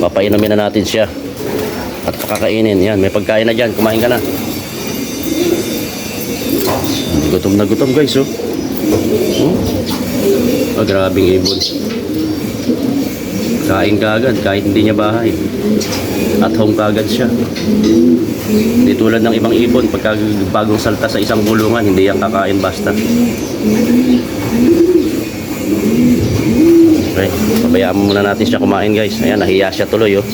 Papainumin na natin siya. At pakakainin. Yan, may pagkain na dyan. Kumain ka na. Gutom na gutom guys, oh. Oh, oh grabing ibon. Kain ka agad kahit hindi niya bahay. At home ka agad siya. Hindi tulad ng ibang ibon, pagka bagong salta sa isang bulungan, hindi yan kakain basta. Okay, pabayaan muna natin siya kumain guys. Ayan, nahiya siya tuloy oh.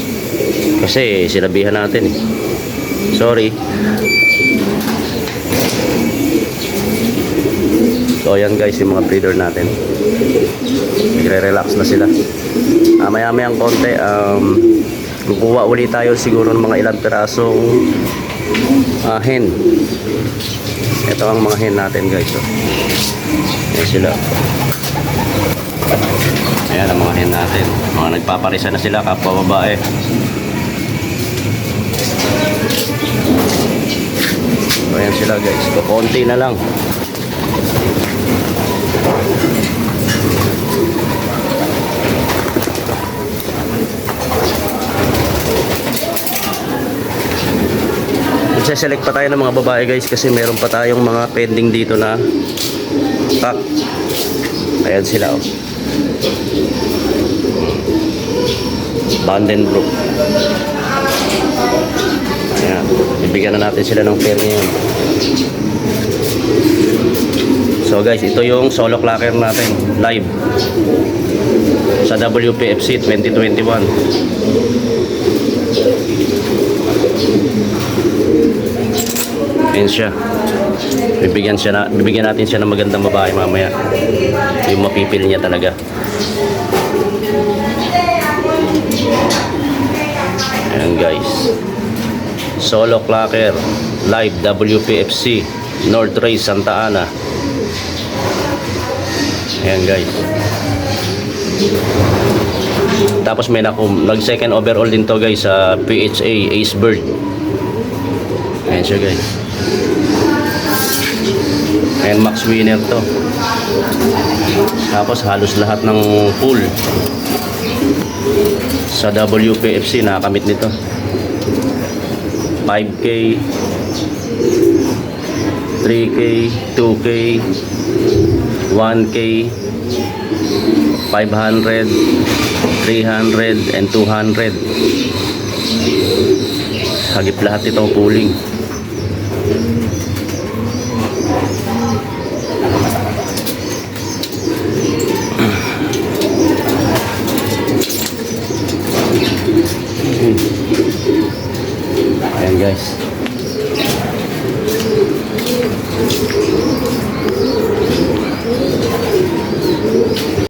Kasi sinabihan natin eh. Sorry. So ayan guys, yung mga breeder natin. Nagre-relax na sila. Ah, maya mayang konti, um, kukuha ulit tayo siguro ng mga ilang pirasong ah, hen. Ito ang mga hen natin guys. Oh. Ayan sila. Ayan ang mga hen natin. Mga nagpaparisa na sila, kapwa babae. Ayan sila guys. Kukunti na lang. Magse-select pa tayo ng mga babae guys kasi meron pa tayong mga pending dito na pack. Ayan sila oh. Vandenbroek. Ayan. Ibigyan na natin sila ng pair ngayon. So guys, ito yung solo clacker natin live sa WPFC 2021. Ayan siya. Bibigyan siya na, bibigyan natin siya ng magandang babae mamaya. Yung mapipil niya talaga. Ayan guys. Solo Clacker Live WPFC North Ray Santa Ana. Ayan guys. Tapos may nakum, nag second overall din to guys sa PHA Ace Bird. Siya guys. Ayan max winner to. Tapos halos lahat ng pool sa WPFC nakakamit nito. 5K 3K 2K 1K 500 300 and 200 Hagip lahat itong pooling Ayan guys.